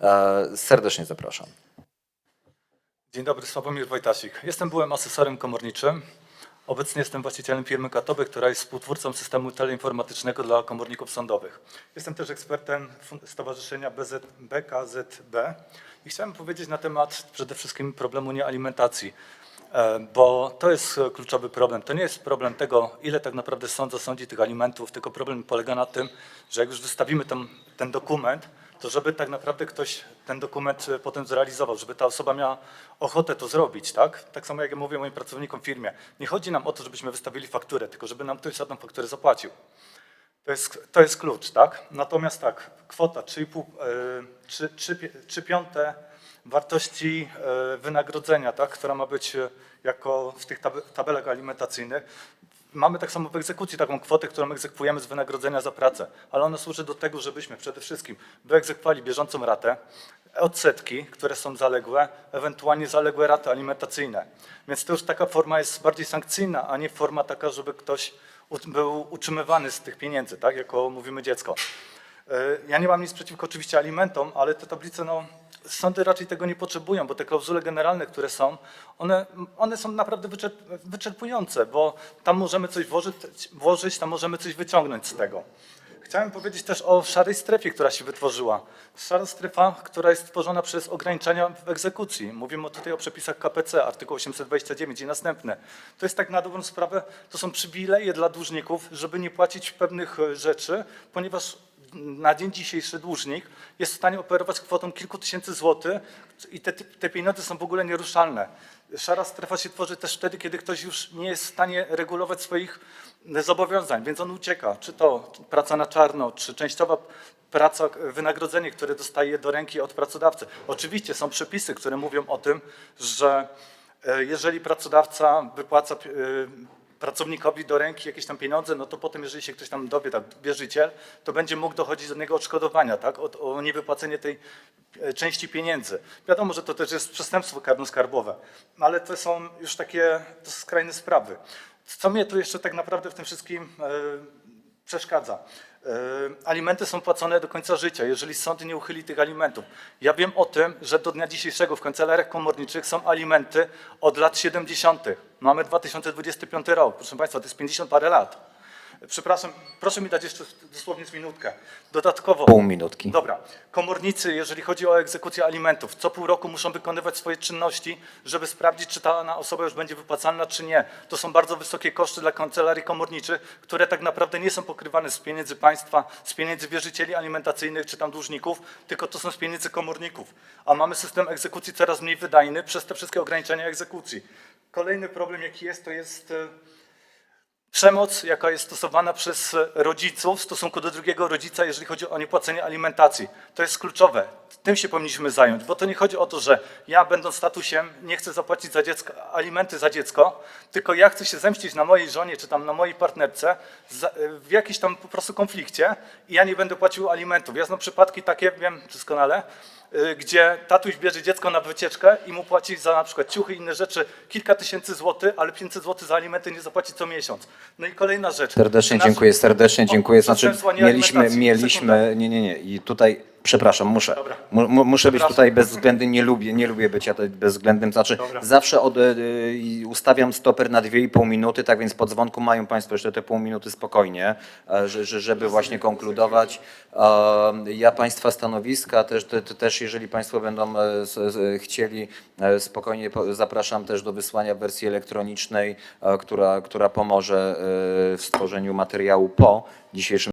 E, Serdecznie zapraszam. Dzień dobry, Sławomir Wojtasik. Jestem byłym asesorem komorniczym. Obecnie jestem właścicielem firmy Katoby, która jest współtwórcą systemu teleinformatycznego dla komorników sądowych. Jestem też ekspertem Stowarzyszenia BZ, BKZB i chciałem powiedzieć na temat przede wszystkim problemu niealimentacji, e, bo to jest kluczowy problem. To nie jest problem tego, ile tak naprawdę sąd zasądzi tych alimentów, tylko problem polega na tym, że jak już wystawimy tam, ten dokument, to żeby tak naprawdę ktoś ten dokument e, potem zrealizował, żeby ta osoba miała ochotę to zrobić, tak? Tak samo jak ja mówię moim pracownikom w firmie. Nie chodzi nam o to, żebyśmy wystawili fakturę, tylko żeby nam ktoś za tą fakturę zapłacił. To jest, to jest klucz, tak? Natomiast tak, kwota 3,5, e, 3, 3, 3 piąte wartości e, wynagrodzenia, tak? która ma być e, jako w tych tabe- tabelach alimentacyjnych. Mamy tak samo w egzekucji taką kwotę, którą egzekwujemy z wynagrodzenia za pracę, ale ona służy do tego, żebyśmy przede wszystkim wyegzekwowali bieżącą ratę, odsetki, które są zaległe, ewentualnie zaległe raty alimentacyjne. Więc to już taka forma jest bardziej sankcyjna, a nie forma taka, żeby ktoś był utrzymywany z tych pieniędzy, tak, jako mówimy dziecko. E, Ja nie mam nic przeciwko oczywiście alimentom, ale te tablice, no, sądy raczej tego nie potrzebują, bo te klauzule generalne, które są, one, one są naprawdę wyczerp, wyczerpujące, bo tam możemy coś włożyć, włożyć, tam możemy coś wyciągnąć z tego. Chciałem powiedzieć też o szarej strefie, która się wytworzyła. Szara strefa, która jest tworzona przez ograniczenia w egzekucji. Mówimy tutaj o przepisach KPC, artykuł 829 i następne. To jest tak na dobrą sprawę, to są przywileje dla dłużników, żeby nie płacić pewnych rzeczy, ponieważ na dzień dzisiejszy dłużnik jest w stanie operować kwotą kilku tysięcy złotych i te, te pieniądze są w ogóle nieruszalne. Szara strefa się tworzy też wtedy, kiedy ktoś już nie jest w stanie regulować swoich zobowiązań, więc on ucieka. Czy to praca na czarno, czy częściowa praca, wynagrodzenie, które dostaje do ręki od pracodawcy. Oczywiście są przepisy, które mówią o tym, że e, jeżeli pracodawca wypłaca e, pracownikowi do ręki jakieś tam pieniądze, no to potem, jeżeli się ktoś tam dowie, tak, wierzyciel, to będzie mógł dochodzić do niego odszkodowania, tak, o, o niewypłacenie tej e, części pieniędzy. Wiadomo, że to też jest przestępstwo karno-skarbowe, no ale to są już takie to skrajne sprawy. Co mnie tu jeszcze tak naprawdę w tym wszystkim e, przeszkadza? E, alimenty są płacone do końca życia, jeżeli sąd nie uchyli tych alimentów. Ja wiem o tym, że do dnia dzisiejszego w kancelariach komorniczych są alimenty od lat 70. Mamy 2025 rok, proszę Państwa, to jest 50 parę lat. Przepraszam, proszę mi dać jeszcze dosłownie minutkę. Dodatkowo. Pół minutki. Dobra. Komornicy, jeżeli chodzi o egzekucję alimentów, co pół roku muszą wykonywać swoje czynności, żeby sprawdzić, czy ta osoba już będzie wypłacalna, czy nie. To są bardzo wysokie koszty dla kancelarii komorniczych, które tak naprawdę nie są pokrywane z pieniędzy państwa, z pieniędzy wierzycieli alimentacyjnych czy tam dłużników, tylko to są z pieniędzy komorników. A mamy system egzekucji coraz mniej wydajny przez te wszystkie ograniczenia egzekucji. Kolejny problem, jaki jest, to jest. Przemoc, jaka jest stosowana przez rodziców w stosunku do drugiego rodzica, jeżeli chodzi o niepłacenie alimentacji. To jest kluczowe. Tym się powinniśmy zająć, bo to nie chodzi o to, że ja będąc statusem nie chcę zapłacić za dziecko, alimenty za dziecko, tylko ja chcę się zemścić na mojej żonie czy tam na mojej partnerce w jakimś tam po prostu konflikcie i ja nie będę płacił alimentów. Ja znam przypadki takie, wiem doskonale, gdzie tatuś bierze dziecko na wycieczkę i mu płaci za na przykład ciuchy i inne rzeczy kilka tysięcy złotych, ale 500 złotych za alimenty nie zapłaci co miesiąc. No i kolejna rzecz. Serdecznie dziękuję, serdecznie dziękuję. Znaczy, mieliśmy, mieliśmy, nie, nie, nie. I tutaj, przepraszam, muszę, Dobra. mu, mu- muszę być Przepraszam. tutaj bezwzględny, nie lubię, nie lubię bycia tutaj bezwzględnym. Znaczy, Dobra. zawsze od, y, ustawiam stoper na 2,5 minuty, tak więc po dzwonku mają Państwo jeszcze te pół minuty spokojnie, e, że, że, żeby właśnie konkludować. Ja Państwa stanowiska też, te, te, też jeżeli Państwo będą chcieli, spokojnie po- zapraszam też do wysłania wersji elektronicznej, która, która pomoże w stworzeniu materiału po dzisiejszym